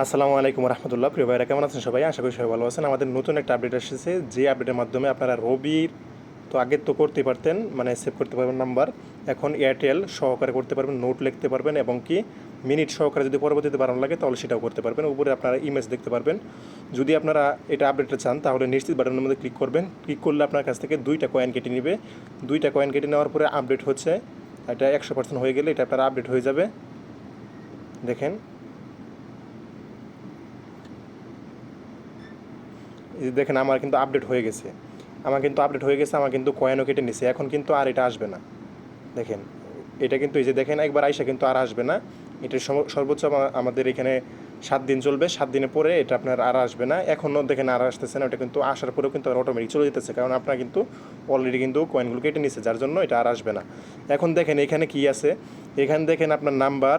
আসসালামু আলাইকুম রহমতুল্লাহ। প্রিয় ভাইরা, কেমন আছেন সবাই? আশা করি সবাই ভালো আছেন। আমাদের নতুন একটা আপডেট এসেছে। যে আপডেটের মাধ্যমে আপনারা রবির তো আগে তো করতে পারতেন মানে সেভ করতে পারবেন নাম্বার এখন এয়ারটেল সহকারে করতে পারবেন নোট লিখতে পারবেন এবং কি মিনিট সহকারে যদি পরবর্তীতে বাড়ানো লাগে, তাহলে সেটাও করতে পারবেন। উপরে আপনারা ইমেজ দেখতে পারবেন। যদি আপনারা এটা আপডেটটা চান, তাহলে নিশ্চিত বাটনের মধ্যে ক্লিক করবেন। ক্লিক করলে আপনার কাছ থেকে দুইটা কয়েন কেটে নেবে। দুইটা কয়েন কেটে নেওয়ার পরে আপডেট হচ্ছে। এটা একশো পার্সেন্ট হয়ে গেলে এটা আপনার আপডেট হয়ে যাবে। দেখেন এই যে দেখেন আমার কিন্তু আপডেট হয়ে গেছে। আমার কিন্তু আপডেট হয়ে গেছে, আমার কিন্তু কয়েনও কেটে নিছে, এখন কিন্তু আর এটা আসবে না। দেখেন, এটা কিন্তু এই যে দেখেন, একবার আইসা কিন্তু আর আসবে না। এটা সর্বোচ্চ আমাদের এখানে সাত দিন চলবে, সাত দিনের পরে এটা আপনার আর আসবে না। এখনও দেখেন আর আসতেছে না, ওটা কিন্তু আসার পরেও কিন্তু অটোমেটিক চলে যেতেছে, কারণ আপনার কিন্তু অলরেডি কিন্তু কয়েনগুলো কেটে নিছে, যার জন্য এটা আর আসবে না। এখন দেখেন, এখানে কি আছে? এখানে দেখেন আপনার নাম্বার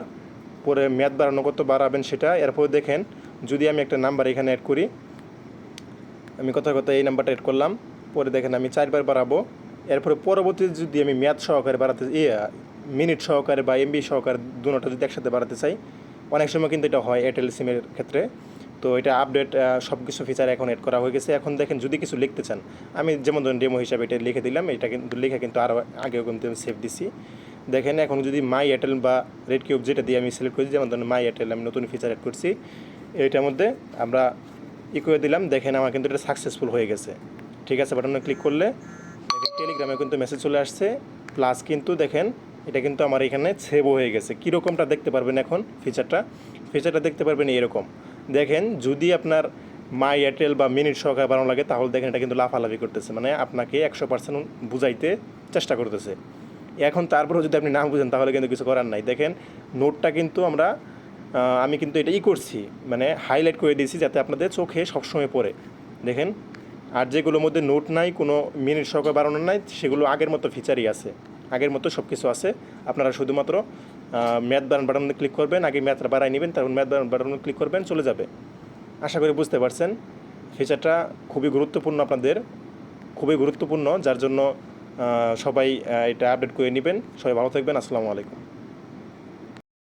পরে মেয়াদ বাড়ানো কত বাড়াবেন সেটা, এরপর দেখেন, যদি আমি একটা নাম্বার এখানে অ্যাড করি আমি কথা কথা এই নাম্বারটা এড করলাম, পরে দেখেন আমি চারবার বাড়াবো। এরপরে পরবর্তীতে যদি আমি মেয়াদ সহকারে বাড়াতে ইয়ে মিনিট সহকারে বা এমবি সহকারে দুটোটা যদি একসাথে বাড়াতে চাই, অনেক সময় কিন্তু এটা হয় এয়ারটেল সিমের ক্ষেত্রে। তো এটা আপডেট সব কিছু ফিচার এখন এড করা হয়ে গেছে। এখন দেখেন যদি কিছু লিখতে চান, আমি যেমন ধরুন ডেমো হিসাবে এটা লিখে দিলাম, এটা কিন্তু লিখে কিন্তু আরও আগেও কিন্তু আমি সেভ দিছি। দেখেন এখন যদি মাই এয়ারটেল বা রেড কিউব যেটা দিয়ে আমি সিলেক্ট করেছি যেমন ধরুন মাই এয়ারটেল আমি নতুন ফিচার অ্যাড করছি, এটার মধ্যে আমরা ই করে দিলাম, দেখেন আমার কিন্তু এটা সাকসেসফুল হয়ে গেছে। ঠিক আছে বাটনে ক্লিক করলে টেলিগ্রামে কিন্তু মেসেজ চলে আসছে প্লাস কিন্তু দেখেন এটা কিন্তু আমার এখানে সেভ হয়ে গেছে। কীরকমটা দেখতে পারবেন এখন ফিচারটা ফিচারটা দেখতে পারবেন এরকম দেখেন, যদি আপনার মাই এয়ারটেল বা মিনিট সহকারে বানানো লাগে, তাহলে দেখেন এটা কিন্তু লাফালাফি করতেছে মানে আপনাকে একশো পার্সেন্ট বুঝাইতে চেষ্টা করতেছে। এখন তারপরেও যদি আপনি না বুঝেন, তাহলে কিন্তু কিছু করার নাই। দেখেন নোটটা কিন্তু আমরা আমি কিন্তু এটা ই করছি মানে হাইলাইট করে দিয়েছি যাতে আপনাদের চোখে সবসময় পড়ে। দেখেন, আর যেগুলোর মধ্যে নোট নাই, কোনো মিনিট সহকারে বাড়ানো নাই, সেগুলো আগের মতো ফিচারই আছে। আগের মতো সব কিছু আছে। আপনারা শুধুমাত্র ম্যাথ বাটন বাটনে ক্লিক করবেন, আগে ম্যাথটা বাড়াই নেবেন, তারপর ম্যাথ বাটনে ক্লিক করবেন, চলে যাবে। আশা করি বুঝতে পারছেন ফিচারটা খুবই গুরুত্বপূর্ণ আপনাদের, খুবই গুরুত্বপূর্ণ, যার জন্য সবাই এটা আপডেট করে নেবেন। সবাই ভালো থাকবেন, আসসালামু আলাইকুম।